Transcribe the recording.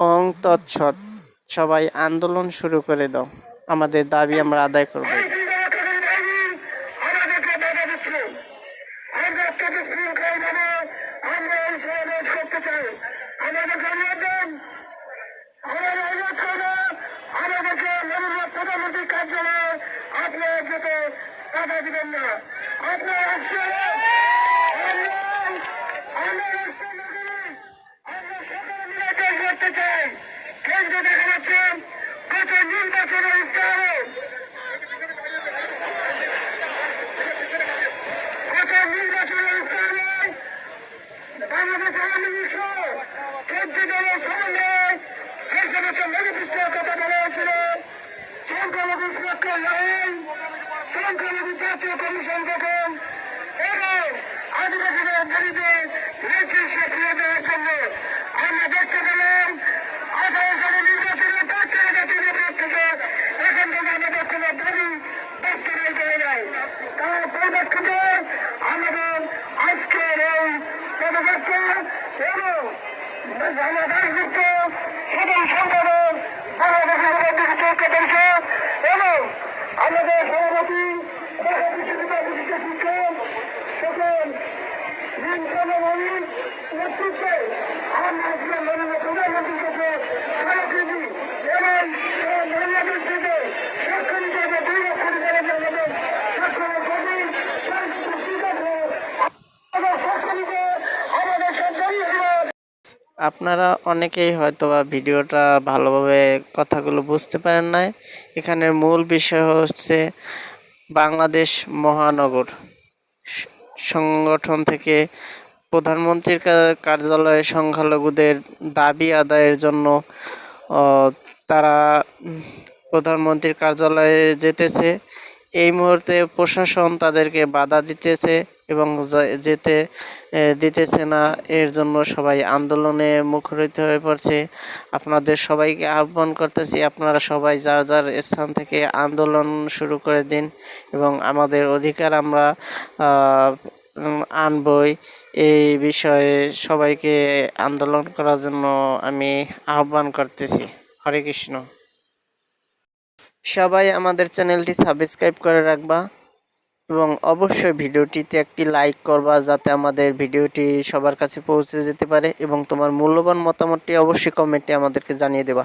অং তৎসৎ সবাই আন্দোলন শুরু করে দাও। আমাদের দাবি আমরা আদায় করব। আপনারা যেতে দিবেন না আপনারা Thank you. এবং আমার দায়িত্ব আপনারা অনেকেই হয়তো বা ভিডিওটা ভালোভাবে কথাগুলো বুঝতে পারেন নাই। এখানের মূল বিষয় হচ্ছে বাংলাদেশ মহানগর। সংগঠন থেকে প্রধানমন্ত্রীর কার্যালয়ে সংখ্যালঘুদের দাবি আদায়ের জন্য তারা প্রধানমন্ত্রীর কার্যালয়ে যেতেছে। এই মুহূর্তে প্রশাসন তাদেরকে বাধা দিতেছে। এবং যেতে দিতেছে না, এর জন্য সবাই আন্দোলনে মুখরিত হয়ে পড়ছে। আপনাদের সবাইকে আহ্বান করতেছি, আপনারা সবাই যার যার স্থান থেকে আন্দোলন শুরু করে দিন এবং আমাদের অধিকার আমরা আনবই। এই বিষয়ে সবাইকে আন্দোলন করার জন্য আমি আহ্বান করতেছি। হরে কৃষ্ণ। সবাই আমাদের চ্যানেলটি সাবস্ক্রাইব করে রাখবা। এবং অবশ্যই ভিডিওটিতে একটি লাইক করবা যাতে আমাদের ভিডিওটি সবার কাছে পৌঁছে যেতে পারে এবং তোমার মূল্যবান মতামতটি অবশ্যই কমেন্টে আমাদেরকে জানিয়ে দেবা।